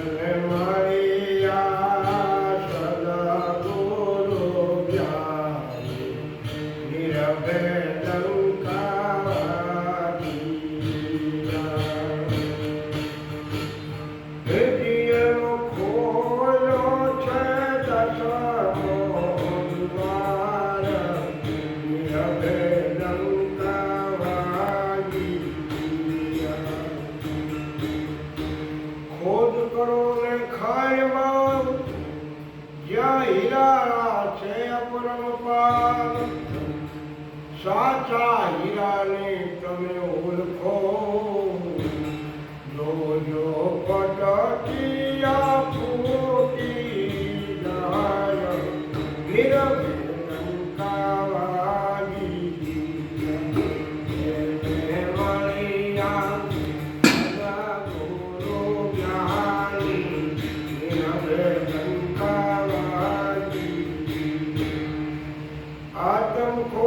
Amen. કરો ને ખાયમાં જ્યાં હીરા છે પરમપાર સાચા હીરાને તમે ઓળખો. જોજો પટકિયા ફૂટી જાય, નિરભય કાવાગી મેં आतंको